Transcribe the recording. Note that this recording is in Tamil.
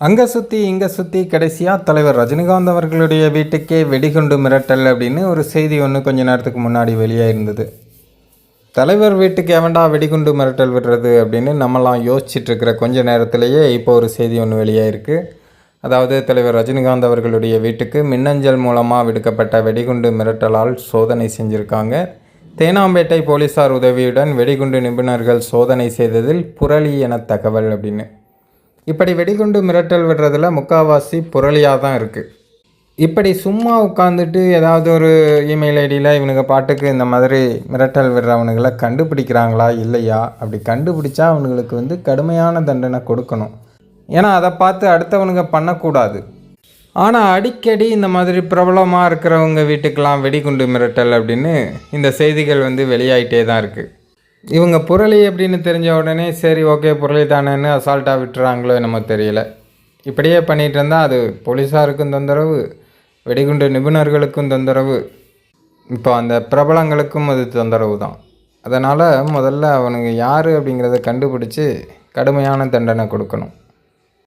அங்கே சுற்றி இங்கே சுற்றி கடைசியாக தலைவர் ரஜினிகாந்த் அவர்களுடைய வீட்டுக்கே வெடிகுண்டு மிரட்டல் அப்படின்னு ஒரு செய்தி ஒன்று கொஞ்ச நேரத்துக்கு முன்னாடி வெளியாக இருந்தது தலைவர் வீட்டுக்கு எவன்டா வெடிகுண்டு மிரட்டல் விடுறது அப்படின்னு நம்மலாம் யோசிச்சுட்ருக்கிற கொஞ்ச நேரத்திலேயே இப்போ ஒரு செய்தி ஒன்று வெளியாயிருக்கு. அதாவது தலைவர் ரஜினிகாந்த் அவர்களுடைய வீட்டுக்கு மின்னஞ்சல் மூலமாக விடுக்கப்பட்ட வெடிகுண்டு மிரட்டலால் சோதனை செஞ்சுருக்காங்க. தேனாம்பேட்டை போலீசார் உதவியுடன் வெடிகுண்டு நிபுணர்கள் சோதனை செய்ததில் புரளி என தகவல் அப்படின்னு. இப்படி வெடிகுண்டு மிரட்டல் விடுறதுல முக்காவாசி புரளியாக தான் இருக்குது இப்படி சும்மா உட்காந்துட்டு ஏதாவது ஒரு இமெயில் ஐடியில் இவனுங்க பாட்டுக்கு இந்த மாதிரி மிரட்டல் விடுறவனுங்களை கண்டுபிடிக்கிறாங்களா இல்லையா? அப்படி கண்டுபிடிச்சா அவனுங்களுக்கு வந்து கடுமையான தண்டனை கொடுக்கணும். ஏன்னா அதை பார்த்து அடுத்தவனுங்க பண்ணக்கூடாது. ஆனால் அடிக்கடி இந்த மாதிரி பிரபலமாக இருக்கிறவங்க வீட்டுக்கெலாம் வெடிகுண்டு மிரட்டல் அப்படின்னு இந்த செய்திகள் வந்து வெளியாயிட்டே தான் இருக்குது இவங்க புரளி அப்படின்னு தெரிஞ்ச உடனே சரி ஓகே புரளி தானேன்னு அசால்ட்டாக விட்டுறாங்களோ என்னமோ தெரியல. இப்படியே பண்ணிகிட்டு இருந்தால் அது போலீஸாருக்கும் தொந்தரவு வெடிகுண்டு நிபுணர்களுக்கும் தொந்தரவு. இப்போ அந்த பிரபலங்களுக்கும் அது தொந்தரவு தான். அதனால் முதல்ல அவனுங்க யார் அப்படிங்கிறத கண்டுபிடிச்சி கடுமையான தண்டனை கொடுக்கணும்.